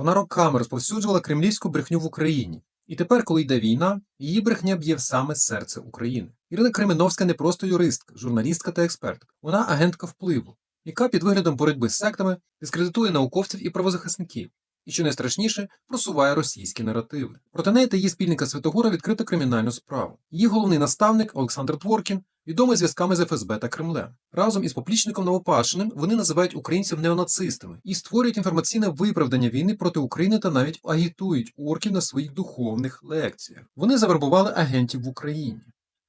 Вона роками розповсюджувала кремлівську брехню в Україні. І тепер, коли йде війна, її брехня б'є в саме серце України. Ірина Кременовська не просто юристка, журналістка та експертка. Вона агентка впливу, яка під виглядом боротьби з сектами дискредитує науковців і правозахисників. І що найстрашніше, просуває російські наративи. Проти неї та її спільника Святогора відкрито кримінальну справу. Її головний наставник Олександр Творкін відомий зв'язками з ФСБ та Кремлем. Разом із поплічником Новопашиним вони називають українців неонацистами і створюють інформаційне виправдання війни проти України та навіть агітують орків на своїх духовних лекціях. Вони завербували агентів в Україні.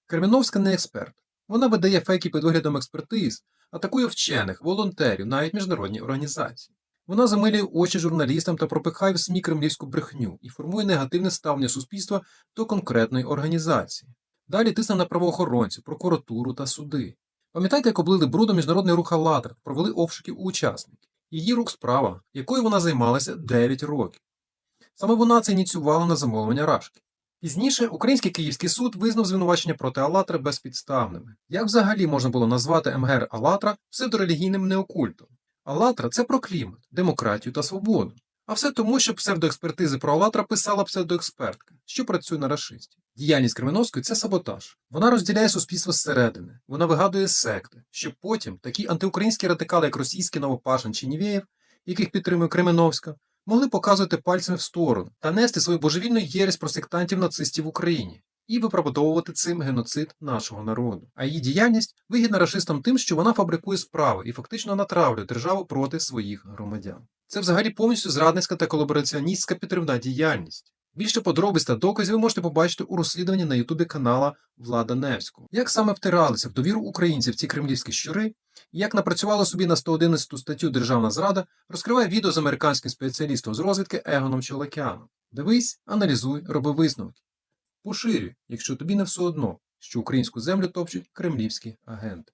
Кременовська не експерт. Вона видає фейки під виглядом експертиз, атакує вчених, волонтерів, навіть міжнародні організації. Вона замилює очі журналістам та пропихає в СМІ кремлівську брехню і формує негативне ставлення суспільства до конкретної організації. Далі тисне на правоохоронців, прокуратуру та суди. Пам'ятаєте, як облили брудом міжнародний рух «АЛЛАТРА», провели обшуків у учасників. Її рук справа, якою вона займалася 9 років. Саме вона це ініціювала на замовлення Рашки. Пізніше Український Київський суд визнав звинувачення проти «АЛЛАТРА» безпідставними. Як взагалі можна було назвати МГР «АЛЛАТРА» псевдорелігійним неокультом? «АЛЛАТРА» – це про клімат, демократію та свободу. А все тому, що псевдоекспертизи про «АЛЛАТРА» писала псевдоекспертка, що працює на расистів. Діяльність Кременовської – це саботаж. Вона розділяє суспільство зсередини, вона вигадує секти, щоб потім такі антиукраїнські радикали, як російський Новопашин чи яких підтримує Кременовська, могли показувати пальцями в сторону та нести свою божевільну єресь про сектантів нацистів в Україні і виправдовувати цим геноцид нашого народу. А її діяльність вигідна рашистам тим, що вона фабрикує справи і фактично натравлює державу проти своїх громадян. Це взагалі повністю зрадницька та колабораціоністська підтримна діяльність. Більше подробиць та доказів ви можете побачити у розслідуванні на ютубі канала Влада Невського. Як саме втиралися в довіру українців ці кремлівські щури, і як напрацювала собі на 111 статтю Державна зрада, розкриває відео з американським спеціалістом з розвідки Егоном Чолокяном. Дивись, аналізуй, роби висновки. Поширюй, якщо тобі не все одно, що українську землю топчуть кремлівські агенти.